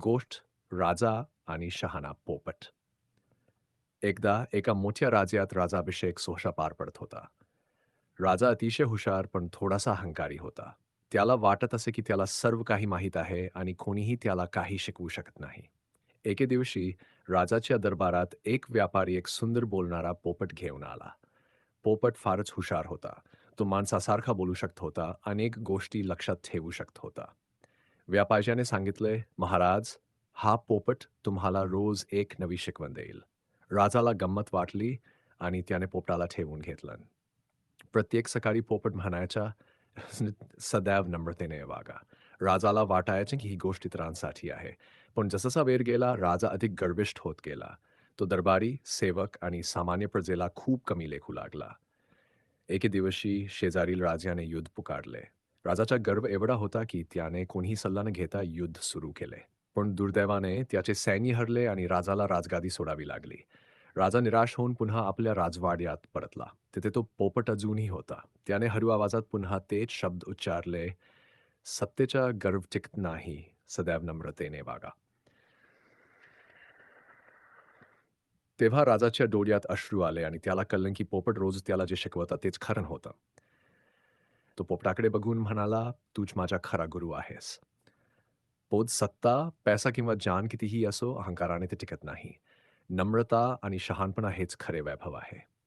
गोष्ट राजा आणि शहाणा पोपट. एकदा एका मोठ्या राज्यात राजाभिषेक सोहळा पार पडत होता. राजा अतिशय हुशार पण थोडासा अहंकारी होता. त्याला वाटत असे की त्याला सर्व काही माहीत आहे आणि कोणीही त्याला काही शिकवू शकत नाही. एके दिवशी राजाच्या दरबारात एक व्यापारी एक सुंदर बोलणारा पोपट घेऊन आला. पोपट फारच हुशार होता. तो माणसासारखा बोलू शकत होता अनेक गोष्टी लक्षात ठेवू शकत होता. व्यापाऱ्याने सांगितले महाराज हा पोपट तुम्हाला रोज एक नवी शिकवण देईल. राजाला गंमत वाटली आणि त्याने पोपटाला ठेवून घेतलं. प्रत्येक सकाळी पोपट म्हणायचा सदैव नम्रतेने वागा. राजाला वाटायचे की ही गोष्ट इतरांसाठी आहे. पण जससा वेळ गेला राजा अधिक गर्विष्ठ होत गेला. तो दरबारी सेवक आणि सामान्य प्रजेला खूप कमी लेखू लागला. एके दिवशी शेजारील राजाने युद्ध पुकारले. राजाचा गर्व एवढा होता की त्याने कोणीही सल्ला न घेता युद्ध सुरू केले. पण दुर्दैवाने त्याचे सैन्य हरले आणि राजाला राजगादी सोडावी लागली. राजा निराश होऊन पुन्हा आपल्या राजवाड्यात परतला. तिथे तो पोपट अजूनही होता. त्याने हरू आवाजात पुन्हा तेच शब्द उच्चारले सत्तेचा गर्व टिकत नाही सदैव नम्रतेने वागा. तेव्हा राजाच्या डोळ्यात अश्रू आले आणि त्याला कळलं की पोपट रोज त्याला जे शिकवता तेच खरं होतं. तो पोपटाकडे बघून म्हणाला तूच माझा खरा गुरु आहेस. पोत सत्ता पैसा किंवा जान कितीही असो अहंकाराने ते टिकत नाही. नम्रता आणि शहाणपणा हेच खरे वैभव आहे.